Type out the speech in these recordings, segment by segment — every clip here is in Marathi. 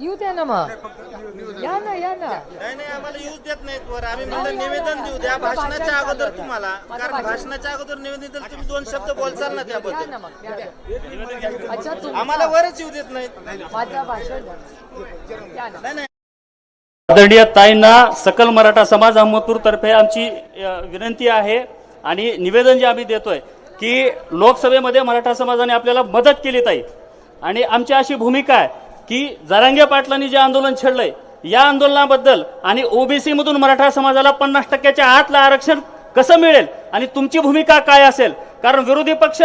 येऊ द्या ना मग. या ना या ना. नाही नाही आम्हाला यूज देत नाहीत वर. आम्ही म्हणलं निवेदन देऊ द्या. भाषणाच्या अगोदर तुम्हाला. कारण भाषणाच्या अगोदर निवेदन दिलं तुम्ही दोन शब्द बोलचाल ना या त्याबद्दल ना मग या. अच्छा आम्हाला वरच येऊ देत नाहीत. माझा भाषण या ना. नाही नाही. आदरणीय ताईंना सकल मराठा समाज अहमदपूर तर्फे आमची अ, विनंती आहे आणि निवेदन जे आम्ही देतोय की लोकसभेमध्ये मराठा समाजाने आपल्याला मदत केली ताई. आणि आमची अशी भूमिका आहे की जरांगे पाटलांनी जे आंदोलन छेडलंय या आंदोलनाबद्दल आणि ओबीसी मधून मराठा समाजाला पन्नास टक्क्याच्या आतलं आरक्षण कसं मिळेल आणि तुमची भूमिका काय असेल? कारण विरोधी पक्ष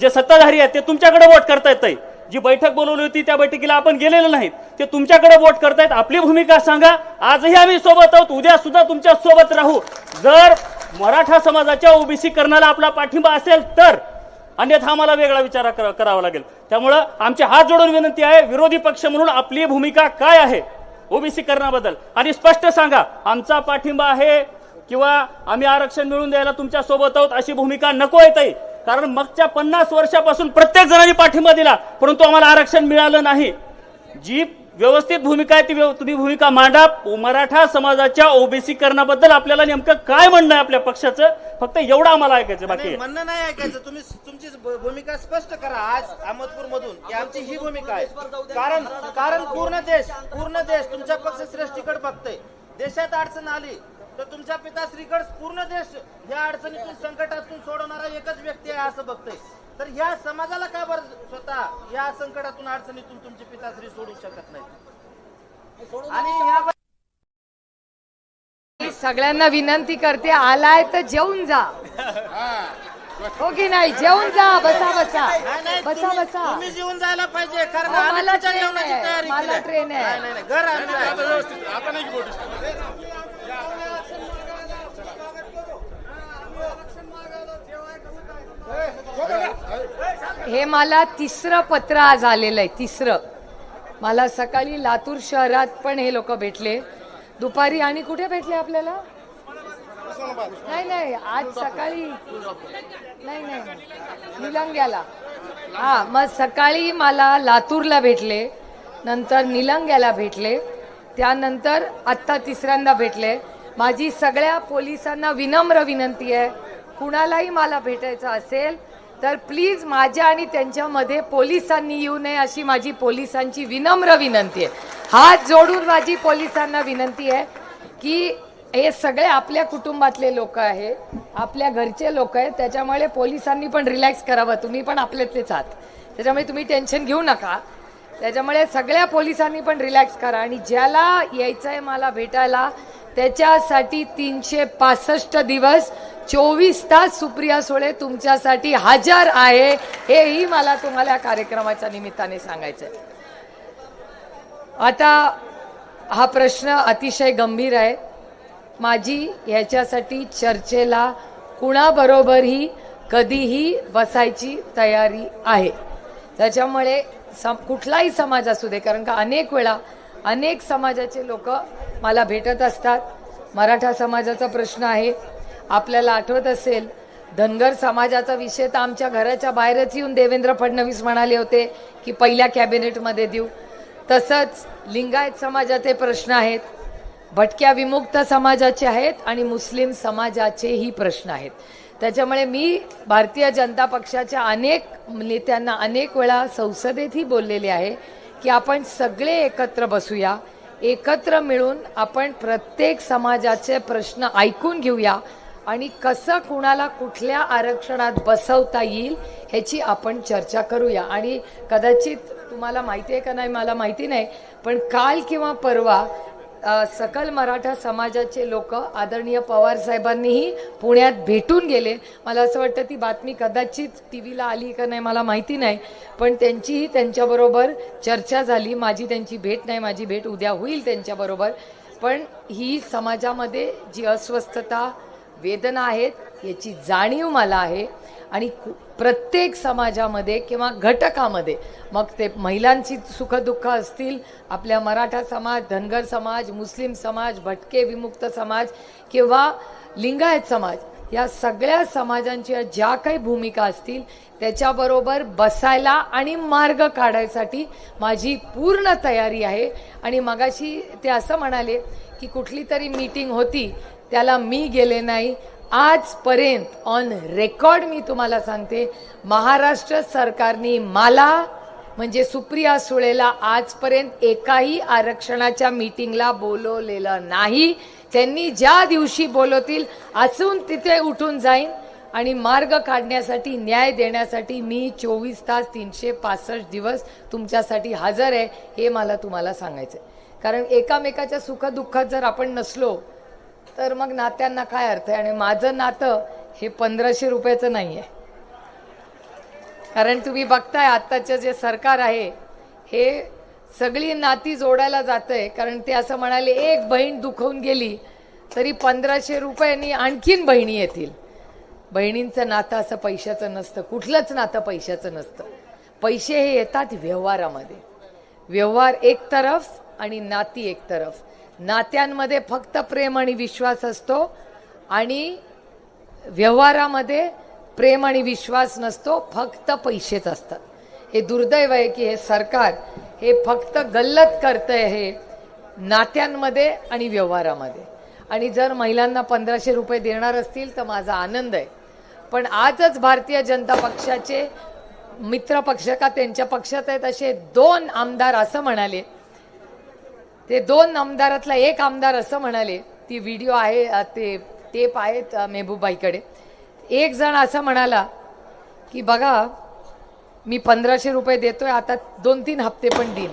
जे सत्ताधारी आहेत ते तुमच्याकडे वोट करतायत ताई. जी बैठक बोलवली होती त्या बैठकीला आपण गेलेलो नाहीत. ते तुमच्याकडे वोट करतायत. आपली भूमिका सांगा. आजही आम्ही सोबत आहोत. उद्या सुद्धा तुमच्यासोबत राहू. जर मराठा समाजाच्या ओबीसी करण्याला आपला पाठिंबा असेल तर अन्यथा आम्हाला वेगळा विचार कर- करावा लागेल. त्यामुळं आमची हात जोडून विनंती आहे विरोधी पक्ष म्हणून आपली भूमिका काय आहे? ओबीसी करण्याबद्दल. आणि स्पष्ट सांगा आमचा पाठिंबा आहे किंवा आम्ही आरक्षण मिळून द्यायला तुमच्यासोबत आहोत अशी भूमिका नको आहे कारण मागच्या पन्नास वर्षापासून प्रत्येक जणांनी पाठिंबा दिला परंतु आम्हाला आरक्षण मिळालं नाही. जी व्यवस्थित भूमिका आहे ती तुम्ही भूमिका मांडा. मराठा समाजाच्या ओबीसी करण्याबद्दल आपल्याला नेमकं काय म्हणणं आहे आपल्या पक्षाचं? फक्त एवढं आम्हाला ऐकायचं बाकी. म्हणणं नाही ऐकायचं. तुम्ही तुमची भूमिका स्पष्ट करा आज अहमदपूर मधून की आमची ही भूमिका आहे. कारण कारण पूर्ण देश पूर्ण देश तुमच्या पक्ष श्रेष्ठीकडे बघतोय. देशात अडचण आली तर तुमच्या पिताश्रीकडे पूर्ण देश ह्या अडचणीतून संकटातून सोडवणारा एकच व्यक्ती आहे असं बघतोय. तर ह्या समाजाला का बरं स्वतः या संकटातून अडचणीतून तुमची पिताश्री सोडू शकत नाही आणि मी सगळ्यांना विनंती करते आलाय तर जेवून जा. हो की नाही? जेवून जा बसा बसा. नाही, नाही, बसा तुम्ही- बसा. तुम्ही जेवून जायला पाहिजे कारण आम्ही मला तुमच्या ट्रेन जेवणाची आहे, तयारी मला केली आहे. ट्रेन आहे. नाही, नाही, नाही, घर आम्ही नाही. हे मला तिसरं पत्र आज आलेलं आहे तिसरं. मला सकाळी लातूर शहरात पण हे लोक भेटले. दुपारी आणि कुठे भेटले आपल्याला? नाही नाही आज सकाळी. नाही नाही. निलंग्याला. हा मग सकाळी मला लातूरला भेटले नंतर निलंग्याला भेटले त्यानंतर आत्ता तिसऱ्यांदा भेटले. माझी सगळ्या पोलिसांना विनम्र विनंती आहे कुणालाही मला भेटायचं असेल तर प्लीज माझ्या आणि त्यांच्यामध्ये पोलिसांनी येऊ नये अशी माझी पोलिसांची विनम्र विनंती आहे. हात जोडून माझी पोलिसांना विनंती आहे की हे सगळे आपल्या कुटुंबातले लोक आहे आपल्या घरचे लोक आहेत त्याच्यामुळे पोलिसांनी पण रिलॅक्स करावं तुम्ही पण आपल्यातलेच आहात. त्याच्यामुळे तुम्ही टेन्शन घेऊ नका. त्याच्यामुळे सगळ्या पोलिसांनी पण रिलॅक्स करा आणि ज्याला यायचं आहे मला भेटायला त्याच्यासाठी तीनशे पासष्ट दिवस चोवीस तास सुप्रिया सुळे तुमच्यासाठी हजर आहे. हेही मला तुम्हाला या कार्यक्रमाच्या निमित्ताने सांगायचं आहे आता हा प्रश्न अतिशय गंभीर आहे. माझी ह्याच्यासाठी चर्चेला कुणाबरोबरही कधीही बसायची तयारी आहे. त्याच्यामुळे सम कुठलाही समाज असू दे कारण का अनेक वेळा अनेक समाजाचे लोक मला भेटत असतात. मराठा समाजाचा प्रश्न आहे. आपल्याला आठवत असेल धनगर समाजाचा विषय तर आमच्या घराच्या बाहेरच येऊन देवेंद्र फडणवीस म्हणाले होते की पहिल्या कॅबिनेटमध्ये देऊ. तसंच लिंगायत समाजाचे प्रश्न आहेत. भटक्या विमुक्त समाजाचे आहेत आणि मुस्लिम समाजाचेही प्रश्न आहेत. त्याच्यामुळे मी भारतीय जनता पक्षाच्या अनेक नेत्यांना अनेक वेळा संसदेतही बोललेले आहे. की आपण सगळे एकत्र बसूया एकत्र मिळून आपण प्रत्येक समाजाचे प्रश्न ऐकून घेऊया आणि कसं कुणाला कुठल्या आरक्षणात बसवता येईल ह्याची आपण चर्चा करूया. आणि कदाचित तुम्हाला माहिती आहे का नाही मला माहिती नाही पण काल किंवा परवा सकल मराठा समाजाचे लोक आदरणीय पवार साहेबांनीही पुण्यात भेटून गेले. मला असं वाटतं ती बातमी कदाचित टी व्हीला आली का नाही मला माहिती नाही पण त्यांचीही त्यांच्याबरोबर चर्चा झाली. माझी त्यांची भेट नाही माझी भेट उद्या होईल त्यांच्याबरोबर. पण ही समाजामध्ये जी अस्वस्थता वेदना आहेत याची जाणीव मला आहे. आणि कु- प्रत्येक समाजामध्ये किंवा घटकामध्ये मग ते महिलांची सुखदुःख असतील आपल्या मराठा समाज धनगर समाज मुस्लिम समाज भटके विमुक्त समाज किंवा लिंगायत समाज या सगळ्या समाजांच्या ज्या काही भूमिका असतील त्याच्याबरोबर बसायला आणि मार्ग काढायसाठी माझी पूर्ण तयारी आहे. आणि मगाशी ते असं म्हणाले की कुठली तरी मीटिंग होती त्याला मी गेले नाही. आजपर्यंत ऑन रेकॉर्ड मी तुम्हाला सांगते महाराष्ट्र सरकारने मला म्हणजे सुप्रिया सुळेला आजपर्यंत एकाही आरक्षणाच्या मीटिंगला बोलवलेलं नाही. त्यांनी ज्या दिवशी बोलवतील असून तिथे उठून जाईन आणि मार्ग काढण्यासाठी न्याय देण्यासाठी मी चोवीस तास तीनशे पासष्ट दिवस तुमच्यासाठी हजर आहे हे मला तुम्हाला सांगायचं कारण एकामेकाच्या सुखदुःखात जर आपण नसलो तर मग नात्यांना काय अर्थ आहे? आणि माझं नातं हे पंधराशे रुपयाचं नाही आहे कारण तुम्ही बघताय आत्ताचं जे सरकार आहे हे सगळी नाती जोडायला जात आहे कारण ते असं म्हणाले एक बहीण दुखवून गेली तरी पंधराशे रुपयांनी आणखीन बहिणी येतील. बहिणींचं नातं असं पैशाचं नसतं. कुठलंच नातं पैशाचं नसतं. पैसे हे येतात व्यवहारामध्ये. व्यवहार एक तरफ आणि नाती एक तरफ. नात्यांमध्ये फक्त प्रेम आणि विश्वास असतो आणि व्यवहारामध्ये प्रेम आणि विश्वास नसतो फक्त पैसेच असतात. हे दुर्दैव आहे की हे सरकार हे फक्त गल्लत करतंय हे नात्यांमध्ये आणि व्यवहारामध्ये. आणि जर महिलांना पंधराशे रुपये देणार असतील तर माझा आनंद आहे. पण आजच भारतीय जनता पक्षाचे मित्र पक्ष का त्यांच्या पक्षात आहेत असे दोन आमदार असं म्हणाले ते दोन आमदारातला एक आमदार असं म्हणाले ती व्हिडिओ आहे ते टेप आहेत मेहबूबाईकडे. एक जण असं म्हणाला की बघा मी पंधराशे रुपये देतोय आता दोन तीन हप्ते पण देईन.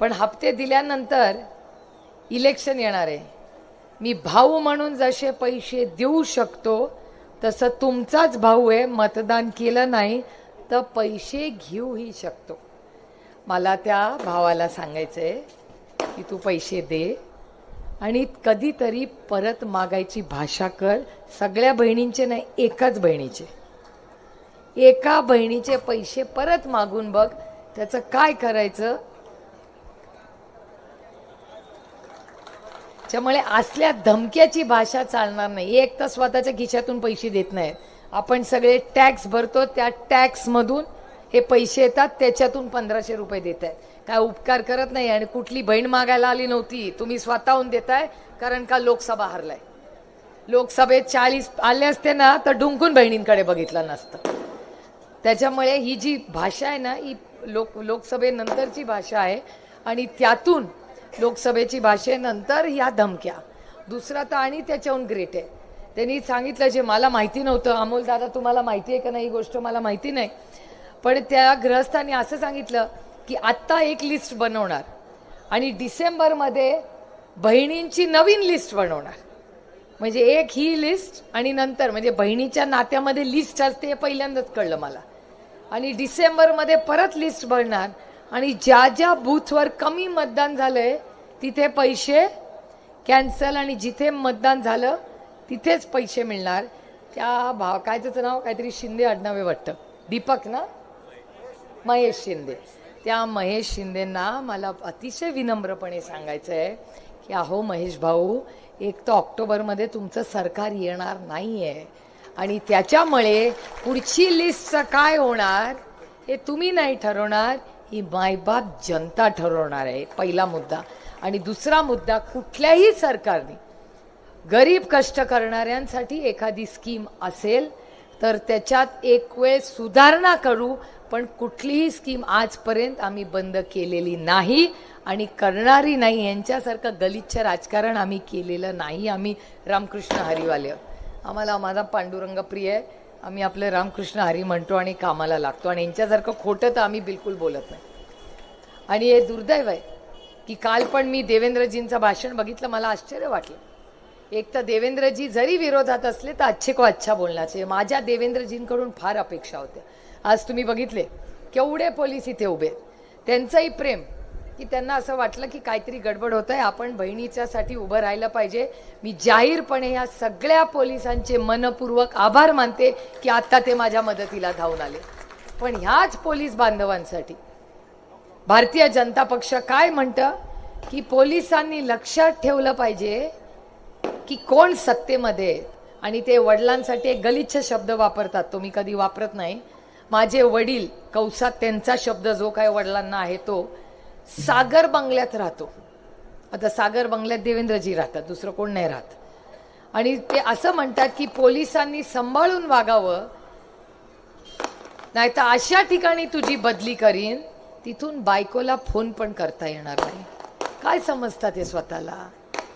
पण हप्ते दिल्यानंतर इलेक्शन येणार आहे. मी भाऊ म्हणून जसे पैसे देऊ शकतो तसं तुमचाच भाऊ आहे मतदान केलं नाही तर पैसे घेऊही शकतो. मला त्या भावाला सांगायचं आहे की तू पैसे दे. आणि कधीतरी परत मागायची भाषा कर. सगळ्या बहिणींचे नाही एकाच बहिणीचे. एका बहिणीचे पैसे परत मागून बघ. त्याचं काय करायचं? त्यामुळे असल्या धमक्याची भाषा चालणार नाही. एक तर स्वतःच्या खिशातून पैसे देत नाहीत. आपण सगळे टॅक्स भरतो त्या टॅक्स मधून हे पैसे येतात त्याच्यातून पंधराशे रुपये देत आहेत काय उपकार करत नाही आणि कुठली बहीण मागायला आली नव्हती तुम्ही स्वतःहून देताय कारण का लोकसभा हरलाय? लोकसभेत चाळीस आले असते ना तर डुंकून बहिणींकडे बघितलं नसतं. त्याच्यामुळे ही जी भाषा आहे ना ही लोक लोकसभेनंतरची भाषा आहे आणि त्यातून लोकसभेची भाषेनंतर ह्या धमक्या. दुसरा तर आणि त्याच्याहून ग्रेट आहे. त्यांनी सांगितलं जे मला माहिती नव्हतं अमोल दादा तुम्हाला माहिती आहे का नाही ही गोष्ट मला माहिती नाही. पण त्या गृहस्थांनी असं सांगितलं की आत्ता एक लिस्ट बनवणार. आणि डिसेंबरमध्ये बहिणींची नवीन लिस्ट बनवणार. म्हणजे एक ही लिस्ट आणि नंतर म्हणजे बहिणीच्या नात्यामध्ये लिस्ट असते हे पहिल्यांदाच कळलं मला. आणि डिसेंबरमध्ये परत लिस्ट बनणार. आणि ज्या ज्या बूथवर कमी मतदान झालं आहे तिथे पैसे कॅन्सल आणि जिथे मतदान झालं तिथेच पैसे मिळणार. त्या भाव काय त्याचं नाव? काहीतरी शिंदे आडनावे वाटतं. दीपक ना? महेश शिंदे. त्या महेश शिंदेंना मला अतिशय विनम्रपणे सांगायचं आहे की अहो महेश भाऊ एक तर ऑक्टोबरमध्ये तुमचं सरकार येणार नाही आहे आणि त्याच्यामुळे पुढची लिस्टचं काय होणार हे तुम्ही नाही ठरवणार ही मायबाप जनता ठरवणार आहे पहिला मुद्दा. आणि दुसरा मुद्दा कुठल्याही सरकारने गरीब कष्ट करणाऱ्यांसाठी एखादी स्कीम असेल तर त्याच्यात एक वेळ सुधारणा करू पण कुठलीही स्कीम आजपर्यंत आम्ही बंद केलेली नाही आणि करणारी नाही यांच्यासारखं गलिच्छ राजकारण आम्ही केलेलं नाही. आम्ही रामकृष्ण हरिवाले आम्हाला माझा पांडुरंग प्रिय आहे. आम्ही आपलं रामकृष्ण हरी म्हणतो आणि कामाला लागतो आणि यांच्यासारखं खोटं तर आम्ही बिलकुल बोलत नाही. आणि हे दुर्दैव आहे की काल पण मी देवेंद्रजींचं भाषण बघितलं मला आश्चर्य वाटलं. एक तर देवेंद्रजी जरी विरोधात असले तर अच्छे को अच्छा बोलण्याचे. माझ्या देवेंद्रजींकडून फार अपेक्षा होत्या. आज तुम्ही बघितले केवढे पोलीस इथे उभे आहेत. त्यांचंही प्रेम की त्यांना असं वाटलं की काहीतरी गडबड होत आहे आपण बहिणीच्यासाठी उभं राहिलं पाहिजे. मी जाहीरपणे या सगळ्या पोलिसांचे मनपूर्वक आभार मानते की आता ते माझ्या मदतीला धावून आले. पण ह्याच पोलीस बांधवांसाठी भारतीय जनता पक्ष काय म्हणतं? की पोलिसांनी लक्षात ठेवलं पाहिजे की कोण सत्तेमध्ये आणि ते वडिलांसाठी एक गलिच्छ शब्द वापरतात तो मी कधी वापरत नाही. माझे वडील कौसात त्यांचा शब्द जो काय वडिलांना आहे तो सागर बंगल्यात राहतो. आता सागर बंगल्यात देवेंद्रजी राहतात दुसरं कोण नाही राहत. आणि ते असं म्हणतात की पोलिसांनी सांभाळून वागावं नाही तर अशा ठिकाणी तुझी बदली करीन तिथून बायकोला फोन पण करता येणार नाही. काय समजतात हे स्वतःला?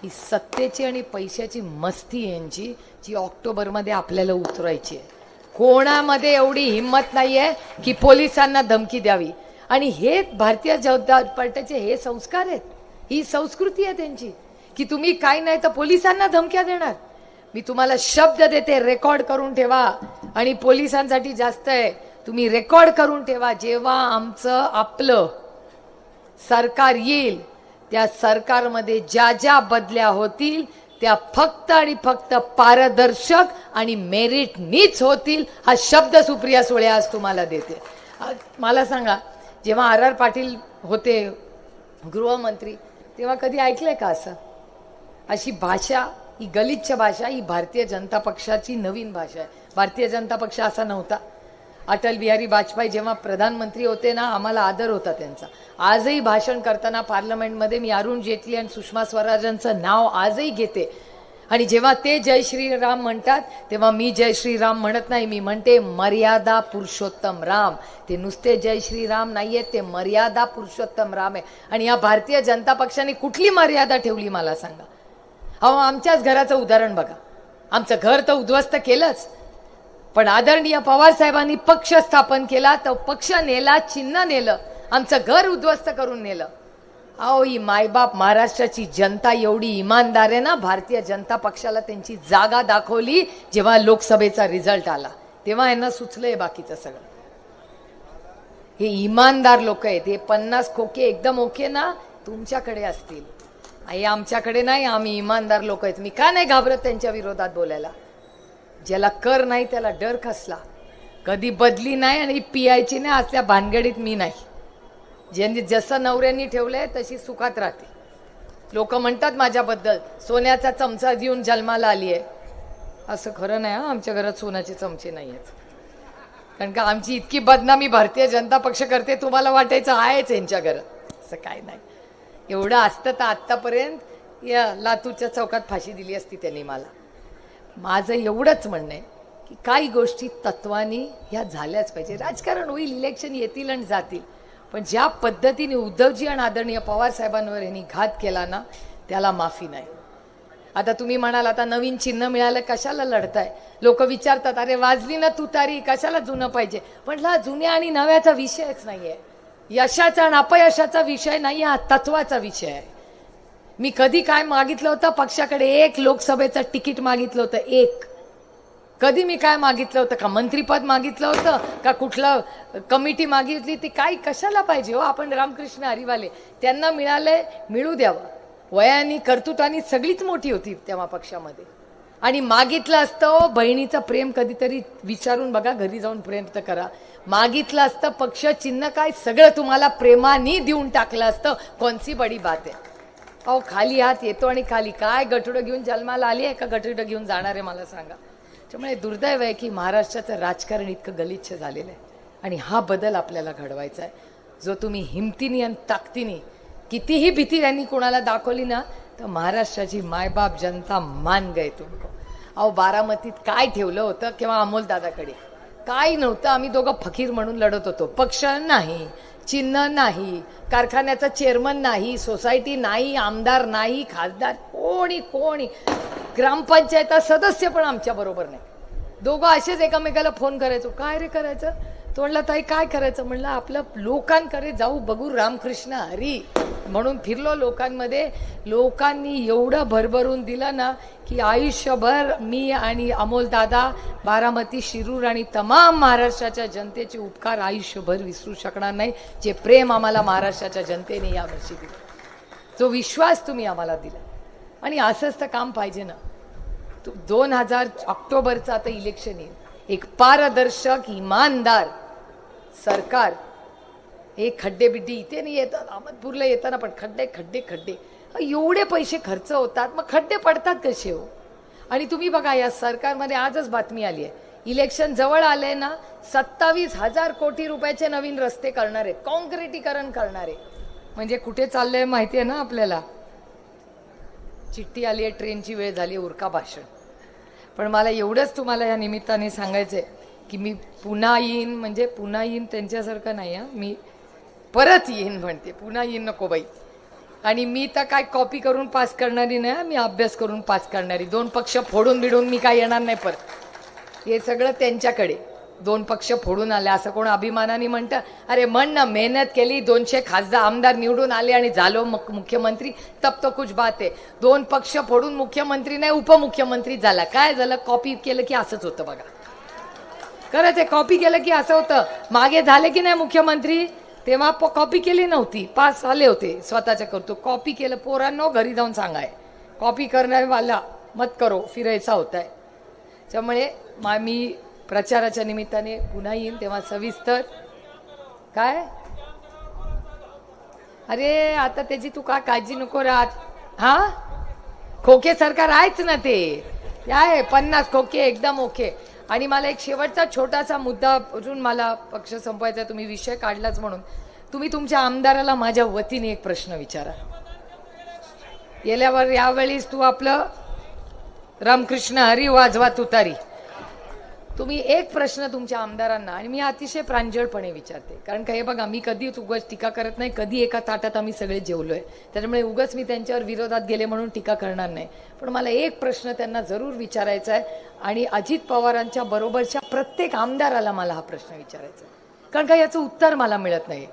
ही सत्तेची आणि पैशाची मस्ती यांची जी ऑक्टोबरमध्ये आपल्याला उतरायची आहे. कोणामध्ये एवढी हिंमत नाही आहे की पोलिसांना धमकी द्यावी. आणि हे भारतीय जनता पार्टीचे हे संस्कार आहेत. ही संस्कृती आहे त्यांची. की तुम्ही काय नाही तर पोलिसांना धमक्या देणार. मी तुम्हाला शब्द देते रेकॉर्ड करून ठेवा. आणि पोलिसांसाठी जास्त आहे. तुम्ही रेकॉर्ड करून ठेवा. जेव्हा आमचं आपलं सरकार येईल त्या सरकारमध्ये ज्या ज्या बदल्या होतील त्या फक्त आणि फक्त पारदर्शक आणि मेरिटनीच होतील हा शब्द सुप्रिया सुळे आज तुम्हाला देते. मला सांगा जेव्हा आर आर पाटील होते गृहमंत्री तेव्हा कधी ऐकलंय का असं? अशी भाषा ही गलिच्छ भाषा ही भारतीय जनता पक्षाची नवीन भाषा आहे. भारतीय जनता पक्ष असा नव्हता. अटल बिहारी वाजपेयी जेव्हा प्रधानमंत्री होते ना आम्हाला आदर होता त्यांचा. आजही भाषण करताना पार्लमेंटमध्ये मी अरुण जेटली आणि सुषमा स्वराजांचं नाव आजही घेते. आणि जेव्हा ते जय श्रीराम म्हणतात तेव्हा मी जय श्रीराम म्हणत नाही मी म्हणते मर्यादा पुरुषोत्तम राम. ते नुसते जय श्रीराम नाहीये ते मर्यादा पुरुषोत्तम राम आहे. आणि या भारतीय जनता पक्षाने कुठली मर्यादा ठेवली मला सांगा? अहो आमच्याच घराचं उदाहरण बघा. आमचं घर तर उद्ध्वस्त केलंच. पण आदरणीय पवार साहेबांनी पक्ष स्थापन केला तर पक्ष नेला चिन्ह नेलं आमचं घर उद्ध्वस्त करून नेलं. अहो ही मायबाप महाराष्ट्राची जनता एवढी इमानदार आहे ना भारतीय जनता पक्षाला त्यांची जागा दाखवली जेव्हा लोकसभेचा रिझल्ट आला. तेव्हा यांना सुचलंय बाकीचं सगळं. हे इमानदार लोक आहेत हे पन्नास खोके एकदम ओके ना तुमच्याकडे असतील. हे आमच्याकडे नाही आम्ही इमानदार लोक आहेत. मी का नाही घाबरत त्यांच्या विरोधात बोलायला? ज्याला कर नाही त्याला डर कसला? कधी बदली नाही आणि पियायची नाही असल्या भानगडीत मी नाही. ज्यांनी जसं नवऱ्यांनी ठेवलंय तशी सुखात राहते. लोक म्हणतात माझ्याबद्दल सोन्याचा चमचा देऊन जन्माला आली आहे असं खरं नाही हा आमच्या घरात सोन्याचे चमचे नाही आहेत कारण का आमची इतकी बदनामी भारतीय जनता पक्ष करते तुम्हाला वाटायचं आहेच यांच्या घरात. असं काय नाही. एवढं असतं तर आत्तापर्यंत या लातूरच्या चौकात फाशी दिली असती त्यांनी मला. माझं एवढंच म्हणणं आहे की काही गोष्टी तत्वानी ह्या झाल्याच पाहिजे. राजकारण होईल इलेक्शन येतील आणि जातील. पण ज्या पद्धतीने उद्धवजी आणि आदरणीय पवार साहेबांवर यांनी घात केला ना त्याला माफी नाही. आता तुम्ही म्हणाल आता नवीन चिन्ह मिळालं कशाला लढताय? लोक विचारतात अरे वाजली ना तुतारी कशाला जुनं पाहिजे? म्हटलं हा जुन्या आणि नव्याचा विषयच नाही आहे यशाचा आणि अपयशाचा विषय नाही हा तत्वाचा विषय आहे. मी कधी काय मागितलं होतं? पक्षाकडे एक लोकसभेचं तिकीट मागितलं होतं एक. कधी मी काय मागितलं होतं? का मंत्रीपद मागितलं होतं? का कुठलं कमिटी मागितली? ती काय कशाला पाहिजे हो? आपण रामकृष्ण हरिवाले त्यांना मिळालंय मिळू द्यावं. वयानी कर्तृत्वानी सगळीच मोठी होती तेव्हा पक्षामध्ये. आणि मागितलं असतं बहिणीचं प्रेम कधीतरी विचारून बघा घरी जाऊन प्रेम तर करा. मागितलं असतं पक्ष चिन्ह काय? सगळं तुम्हाला प्रेमानी देऊन टाकलं असतं. कोणची बडी बात आहे? अहो खाली हात येतो आणि खाली काय गठुडं घेऊन जन्माला आली आहे का गठुडं घेऊन जाणार आहे मला सांगा. त्यामुळे दुर्दैव आहे की महाराष्ट्राचं राजकारण इतकं गलिच्छ झालेलं आहे. आणि हा बदल आपल्याला घडवायचा आहे. जो तुम्ही हिमतीने आणि ताकदीने कितीही भीती त्यांनी कोणाला दाखवली ना तर महाराष्ट्राची मायबाप जनता मान गए तुमको. अहो बारामतीत काय ठेवलं होतं किंवा अमोल दादाकडे? काय नव्हतं. आम्ही दोघं फकीर म्हणून लढत होतो. पक्ष नाही. चिन्ह नाही कारखान्याचा चेअरमन नाही सोसायटी नाही आमदार नाही खासदार कोणी कोणी ग्रामपंचायत सदस्य पण आमच्या बरोबर नाही. दोघं असेच एकामेकाला फोन करायचो. काय रे करायचं? तो म्हणला ताई काय करायचं म्हणलं आपलं लोकांकडे जाऊ बघू रामकृष्ण हरी. म्हणून फिरलो लोकांमध्ये. लोकांनी एवढं भरभरून दिलं ना की आयुष्यभर मी आणि अमोल दादा बारामती शिरूर आणि तमाम महाराष्ट्राच्या जनतेचे उपकार आयुष्यभर विसरू शकणार नाही जे प्रेम आम्हाला महाराष्ट्राच्या जनतेने यावर्षी दिलं. जो विश्वास तुम्ही आम्हाला दिला. आणि असंच तर काम पाहिजे ना. दोन हजार ऑक्टोबरचं आता इलेक्शन येईल. एक पारदर्शक इमानदार सरकार. हे खड्डे बिड्डे इथे नाही येतात अहमदपूरला येताना पण खड्डे खड्डे खड्डे. एवढे पैसे खर्च होतात मग खड्डे पडतात कसे हो? आणि तुम्ही बघा या सरकारमध्ये आजच बातमी आली आहे. इलेक्शन जवळ आले ना सत्तावीस हजार कोटी रुपयाचे नवीन रस्ते करणार आहेत कॉन्क्रिटीकरण करणार. आहे म्हणजे कुठे चाललंय माहिती आहे ना आपल्याला? चिठ्ठी आली आहे ट्रेनची वेळ झाली उरका भाषण. पण मला एवढंच तुम्हाला या निमित्ताने सांगायचं आहे की मी पुन्हा येईन म्हणजे पुन्हा येईन त्यांच्यासारखं नाही हां. मी परत येईन म्हणते. पुन्हा येईन नको बाई. आणि मी तर काय कॉपी करून पास करणारी नाही मी अभ्यास करून पास करणारी. दोन पक्ष फोडून बिडून मी काय येणार नाही परत. हे सगळं त्यांच्याकडे. दोन पक्ष फोडून आले. असं कोण अभिमानाने म्हणतं? अरे म्हण ना मेहनत केली दोनशे खासदार आमदार निवडून आले आणि झालो मग मुख्यमंत्री. तब तो कुछ बात आहे. दोन पक्ष फोडून मुख्यमंत्री नाही उपमुख्यमंत्री झाला. काय झालं? कॉपी केलं की असंच होतं बघा. खरंच आहे कॉपी केलं की असं होतं. मागे झाले की नाही मुख्यमंत्री? तेव्हा कॉपी केली नव्हती. पास झाले होते स्वतःच्या करतो कॉपी केलं. पोरांनो घरी जाऊन सांगाय. कॉपी करणारवाला मत करो. फिरायचा होत आहे त्यामुळे मा मी प्रचाराच्या निमित्ताने पुन्हा येईन तेव्हा सविस्तर. काय? अरे आता त्याची तू का काळजी नको राहत? हा? खोके सरकार आहेच ना ते. आहे पन्नास खोके एकदम ओके. आणि मला एक शेवटचा छोटासा मुद्दा अजून मला पक्ष संपवायचा तुम्ही विषय काढलाच म्हणून. तुम्ही तुमच्या आमदाराला माझ्या वतीने एक प्रश्न विचारा. गेल्यावर यावेळीस तू आपलं रामकृष्ण हरी वाजवा तुतारी. तुम्ही एक प्रश्न तुमच्या आमदारांना आणि मी अतिशय प्रांजळपणे विचारते. कारण का हे बघा मी कधीच उगाच टीका करत नाही कधी एका ताटात आम्ही सगळे जेवलोय. त्याच्यामुळे उगाच मी त्यांच्यावर विरोधात गेले म्हणून टीका करणार नाही. पण मला एक प्रश्न त्यांना जरूर विचारायचा आहे आणि अजित पवारांच्या बरोबरच्या प्रत्येक आमदाराला मला हा प्रश्न विचारायचा आहे. कारण का याचं उत्तर मला मिळत नाही.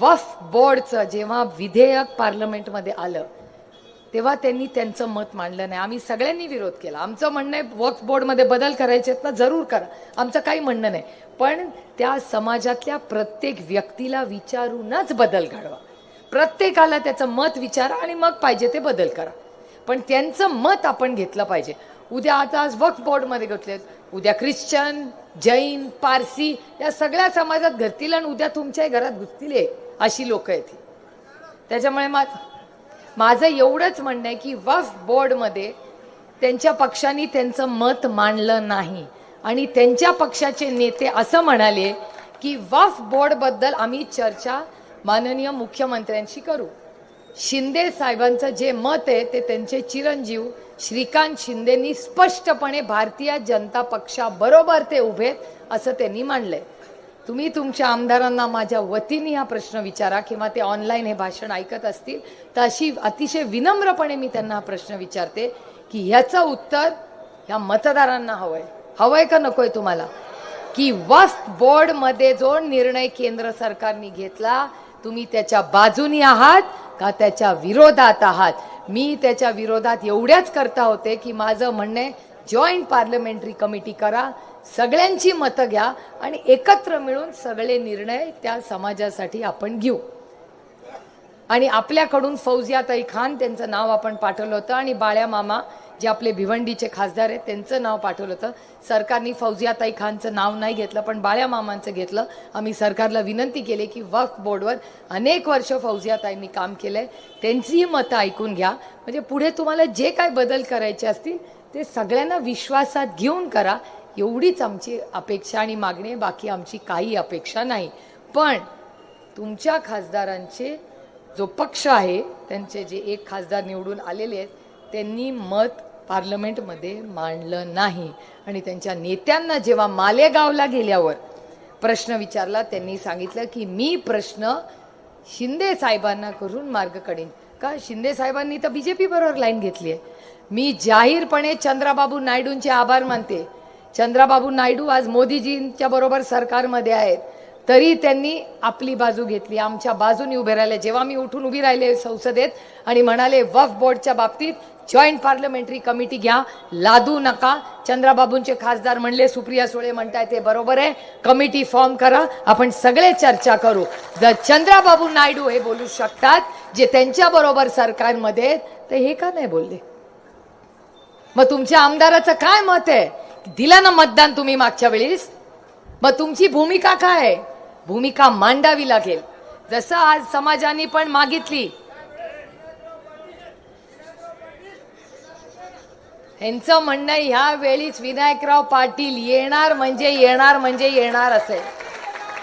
वफ बोर्डचं जेव्हा विधेयक पार्लमेंटमध्ये आलं तेव्हा त्यांनी त्यांचं मत मांडलं नाही. आम्ही सगळ्यांनी विरोध केला. आमचं म्हणणं आहे वक्फ बोर्डमध्ये बदल करायचे आहेत ना जरूर करा. आमचं काही म्हणणं नाही. पण त्या समाजातल्या प्रत्येक व्यक्तीला विचारूनच बदल घडवा. प्रत्येकाला त्याचं मत विचारा आणि मग पाहिजे ते बदल करा. पण त्यांचं मत आपण घेतलं पाहिजे. उद्या आता आज वक्फ बोर्डमध्ये घेतले उद्या ख्रिश्चन जैन पारसी या सगळ्या समाजात घरतील आणि उद्या तुमच्याही घरात घुसतील अशी लोक आहेत त्याच्यामुळे मात माझं एवढंच म्हणणं आहे की वफ बोर्डमध्ये त्यांच्या पक्षांनी त्यांचं मत मांडलं नाही. आणि त्यांच्या पक्षाचे नेते असं म्हणाले की वफ बोर्डबद्दल आम्ही चर्चा माननीय मुख्यमंत्र्यांशी करू. शिंदे साहेबांचं जे मत आहे ते त्यांचे चिरंजीव श्रीकांत शिंदेनी स्पष्टपणे भारतीय जनता पक्षाबरोबर ते उभेत असं त्यांनी मांडलंय. तुम्ही तुमच्या आमदारांना माझ्या वतीने हा प्रश्न विचारा किंवा ते ऑनलाईन हे भाषण ऐकत असतील तर अशी अतिशय विनम्रपणे मी त्यांना हा प्रश्न विचारते की ह्याचं उत्तर ह्या मतदारांना हवंय. हवंय का नकोय तुम्हाला? की वक्फ बोर्डमध्ये जो निर्णय केंद्र सरकारने घेतला तुम्ही त्याच्या बाजूनी आहात का त्याच्या विरोधात आहात? मी त्याच्या विरोधात एवढ्याच करता होते की माझं म्हणणे जॉईंट पार्लमेंटरी कमिटी करा सगळ्यांची मतं घ्या आणि एकत्र मिळून सगळे निर्णय त्या समाजासाठी आपण घेऊ. आणि आपल्याकडून फौजियाताई खान त्यांचं नाव आपण पाठवलं होतं आणि बाळ्या मामा जे आपले भिवंडीचे खासदार आहेत त्यांचं नाव पाठवलं होतं. सरकारने फौजियाताई खानचं नाव नाही घेतलं पण बाळ्या मामांचं घेतलं. आम्ही सरकारला विनंती केली की वक्फ बोर्डवर अनेक वर्ष फौजियाताईंनी काम केलंय. त्यांचीही मतं ऐकून घ्या. म्हणजे पुढे तुम्हाला जे काय बदल करायचे असतील ते सगळ्यांना विश्वासात घेऊन करा. एवढीच आमची अपेक्षा आणि मागणी आहे. बाकी आमची काही अपेक्षा नाही. पण तुमच्या खासदारांचे जो पक्ष आहे त्यांचे जे एक खासदार निवडून आलेले आहेत त्यांनी मत पार्लमेंटमध्ये मांडलं नाही. आणि त्यांच्या नेत्यांना जेव्हा मालेगावला गेल्यावर प्रश्न विचारला त्यांनी सांगितलं की मी प्रश्न शिंदे साहेबांना करून मार्ग काढीन. का? शिंदे साहेबांनी तर बीजेपी बरोबर लाईन घेतली आहे. मी जाहीरपणे चंद्राबाबू नायडूंचे आभार मानते. चंद्राबाबू नायडू आज मोदीजींच्या बरोबर सरकारमध्ये आहेत. तरी त्यांनी आपली बाजू घेतली. आमच्या बाजूने उभे राहिले. जेव्हा मी उठून उभी राहिले संसदेत आणि म्हणाले वफ बोर्डच्या बाबतीत जॉईंट पार्लमेंटरी कमिटी घ्या. लादू नका. चंद्राबाबूंचे खासदार म्हणले सुप्रिया सुळे म्हणताय ते बरोबर आहे. कमिटी फॉर्म करा. आपण सगळे चर्चा करू. जर चंद्राबाबू नायडू हे बोलू शकतात. जे त्यांच्या बरोबर सरकारमध्ये ते हे का नाही बोलले? मग तुमच्या आमदाराचं काय मत आहे? दिलं ना मतदान तुम्ही मागच्या वेळेस? मग तुमची भूमिका काय आहे? भूमिका मांडावी लागेल. जसं आज समाजाने पण मागितली. यांचं म्हणणं ह्या वेळीच विनायकराव पाटील येणार म्हणजे येणार म्हणजे येणार असेल.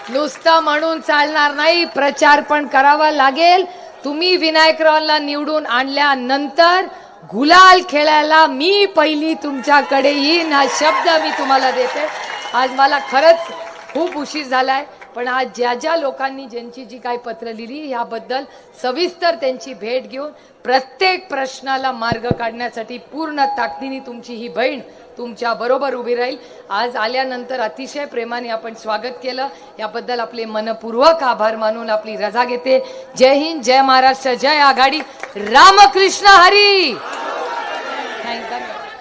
नुसतं म्हणून चालणार नाही प्रचार पण करावा लागेल. तुम्ही विनायकरावला निवडून आणल्यानंतर गुलाल खेळायला मी पहिली तुमच्याकडे येईन हा शब्द मी तुम्हाला देते. आज मला खरंच खूप उशीर झालाय पण आज ज्या ज्या लोकांनी ज्यांची जी काही पत्र लिहिली ह्याबद्दल सविस्तर त्यांची भेट घेऊन प्रत्येक प्रश्नाला मार्ग काढण्यासाठी पूर्ण ताकदीने तुमची ही बहीण तुमच्या बरोबर उभी राहील. आज आल्यानंतर अतिशय प्रेमाने आपण स्वागत केलं. याबद्दल आपले मनपूर्वक आभार मानून आपली रजा घेते. जय हिंद जय महाराष्ट्र जय आघाडी. रामकृष्ण हरी! Thank you